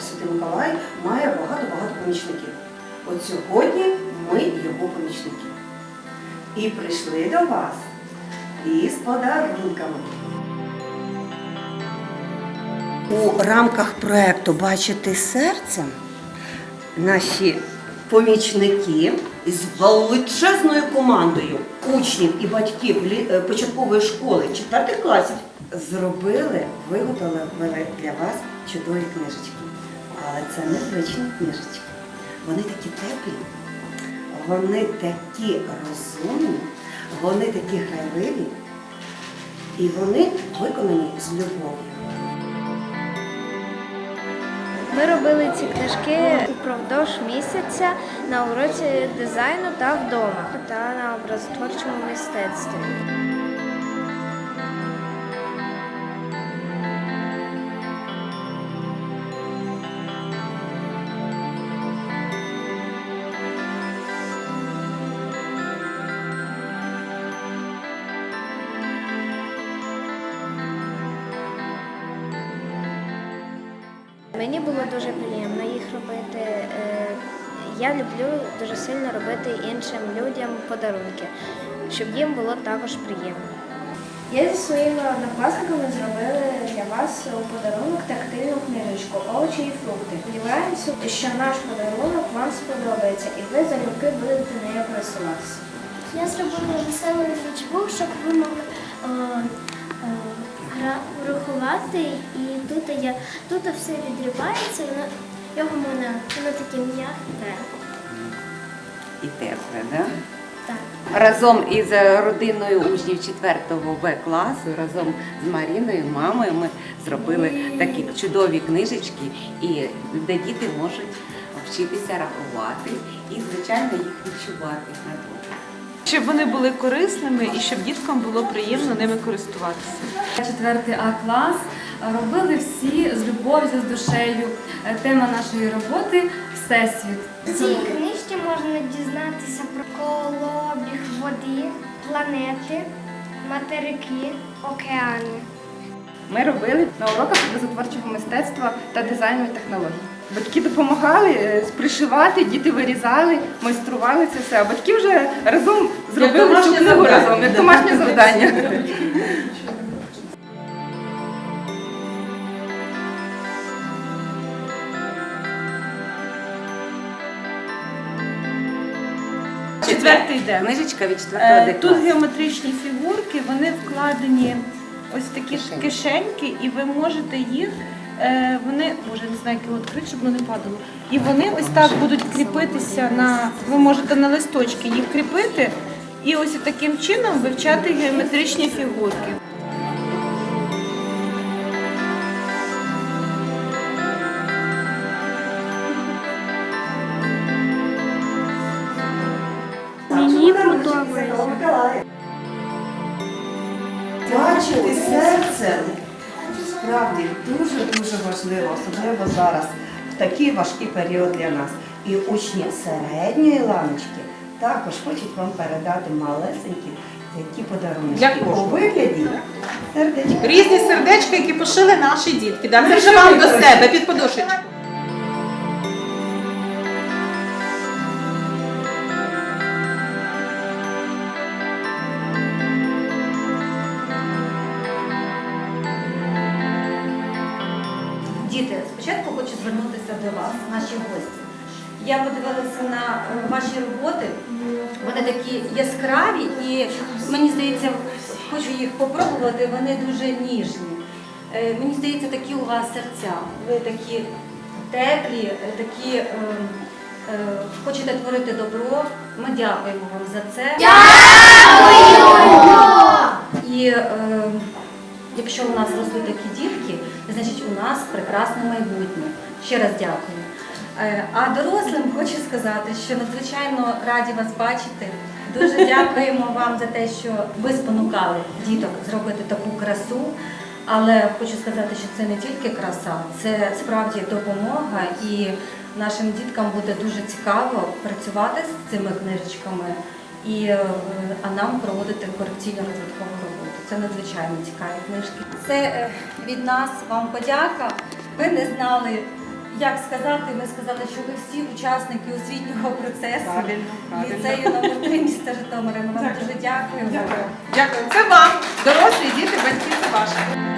Святий Миколай має багато-багато помічників. От сьогодні ми його помічники. І прийшли до вас із подарунками. У рамках проекту Бачити серцем наші помічники з величезною командою учнів і батьків е, початкової школи 4 класів зробили, виготовили для вас чудові книжечки. Але це не звичні книжечки. Вони такі теплі, вони такі розумні, вони такі грайливі, і вони виконані з любов'ю. Ми робили ці книжки упродовж місяця на уроці дизайну та вдома та на образотворчому мистецтві. Мені було дуже приємно їх робити. Е, Я люблю дуже сильно робити іншим людям подарунки, щоб їм було також приємно. Я зі своїми однокласниками зробили для вас у подарунок тактильну книжечку Овочі і фрукти. Сподіваємося, що наш подарунок вам сподобається і ви залюбки будете нею користуватися. Я зробила веселий річбук, щоб ви могли рахувати. І тут я тут все відривається, воно його можна, воно таке м'яке. І тепле, да? Так. Разом із родиною учнів 4 В класу, разом з Маріною, мамою, ми зробили такі чудові книжечки, і де діти можуть вчитися рахувати і, звичайно, їх відчувати на. Щоб вони були корисними і щоб діткам було приємно ними користуватися. Четвертий А клас робили всі з любов'ю, з душею. Е, Тема нашої роботи Всесвіт. В цій книжці можна дізнатися про колобіг води, планети, материки, океани. Ми робили на уроках образотворчого мистецтва та дизайну і технологій. Батьки допомагали е, пришивати, діти вирізали, майстрували це все. А батьки вже разом зробили цю книгу разом, як домашнє завдання. Четвертий день. Книжечка від 4 Е, Тут геометричні фігурки, вони вкладені ось в такі Кишеньки. кишеньки, і ви можете їх. Е, Вони може не знаю, як його відкрити, щоб воно не падало. І вони ось так будуть кріпитися на. Ви можете на листочки їх кріпити, і ось таким чином вивчати геометричні фігурки. Мені подобається. Бачити серце справді дуже-дуже важливо, особливо зараз, в такий важкий період для нас. І учні середньої ланочки також хочуть вам передати малесенькі такі подарунки у вигляді сердечка. Різні сердечка, які пошили наші дітки. Да, Це вже вам до себе під подушечку. Звернутися до вас, наші гості. Я подивилася на е, ваші роботи. Вони такі яскраві і мені здається, хочу їх попробувати, вони дуже ніжні. Е, Мені здається, такі у вас серця. Ви такі теплі, е, такі е, е, хочете творити добро. Ми дякуємо вам за це. І е, якщо у нас ростуть такі дітки, значить у нас прекрасне майбутнє. Ще раз дякую. Е, А дорослим хочу сказати, що надзвичайно раді вас бачити. Дуже дякуємо вам за те, що ви спонукали діток зробити таку красу. Але хочу сказати, що це не тільки краса, це справді допомога, і нашим діткам буде дуже цікаво працювати з цими книжечками і е, а нам проводити корекційно розвиткову роботу. Це надзвичайно цікаві книжки. Це е, від нас вам подяка. Ви не знали, як сказати, ви сказали, що ви всі учасники освітнього процесу Правильно, правильно. ліцею номер 3 міста Житомира. Ми вам дуже дякуємо. Дякую. Дякую. Це вам, дорослі діти, батьки, це ваше.